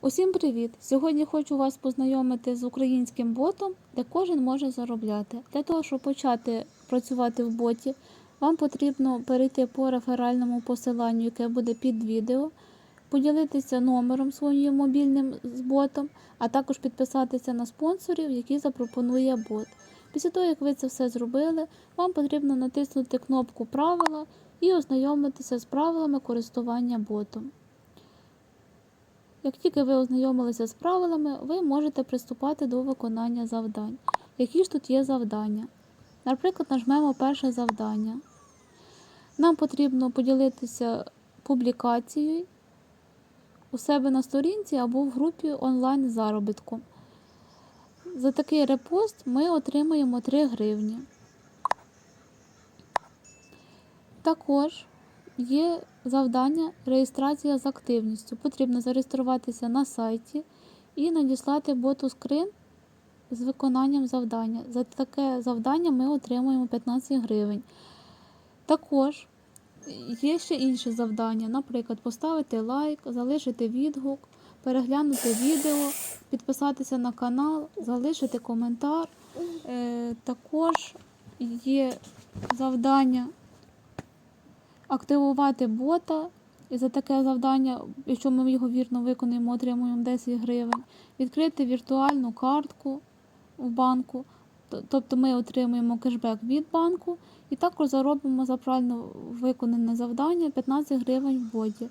Усім привіт! Сьогодні хочу вас познайомити з українським ботом, де кожен може заробляти. Для того, щоб почати працювати в боті, вам потрібно перейти по реферальному посиланню, яке буде під відео, поділитися номером своїм мобільним з ботом, а також підписатися на спонсорів, які запропонує бот. Після того, як ви це все зробили, вам потрібно натиснути кнопку Правила і ознайомитися з правилами користування ботом. Як тільки ви ознайомилися з правилами, ви можете приступати до виконання завдань. Які ж тут є завдання? Наприклад, нажмемо перше завдання. Нам потрібно поділитися публікацією у себе на сторінці або в групі онлайн заробітку. За такий репост ми отримаємо 3 гривні. Також є завдання реєстрація з активністю. Потрібно зареєструватися на сайті і надіслати боту скрин з виконанням завдання. За таке завдання ми отримуємо 15 гривень. Також є ще інші завдання, наприклад, поставити лайк, залишити відгук, переглянути відео, підписатися на канал, залишити коментар. Е, Також є завдання активувати бота. За таке завдання, якщо ми його вірно виконуємо, отримуємо 10 гривень. Відкрити віртуальну картку в банку, тобто ми отримуємо кешбек від банку і також заробимо за правильно виконане завдання 15 гривень в боті.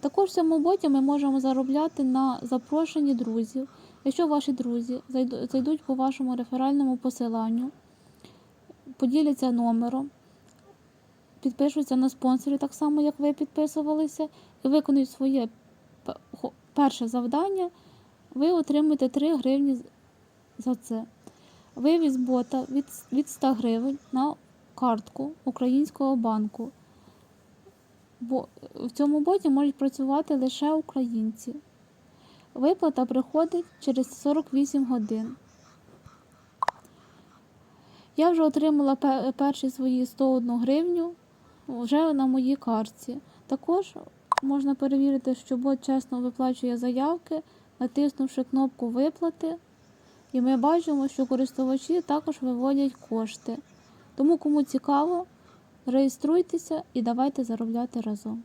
Також в цьому боті ми можемо заробляти на запрошенні друзів. Якщо ваші друзі зайдуть по вашому реферальному посиланню, поділяться номером, підпишуться на спонсорів, так само, як ви підписувалися, і виконують своє перше завдання, ви отримаєте 3 гривні за це. Вивіз бота від 100 гривень на картку українського банку. Бо в цьому боті можуть працювати лише українці. Виплата приходить через 48 годин. Я вже отримала перші свої 101 гривню вже на моїй картці. Також можна перевірити, що бот чесно виплачує заявки, натиснувши кнопку виплати. І ми бачимо, що користувачі також виводять кошти. Тому, кому цікаво, реєструйтеся і давайте заробляти разом.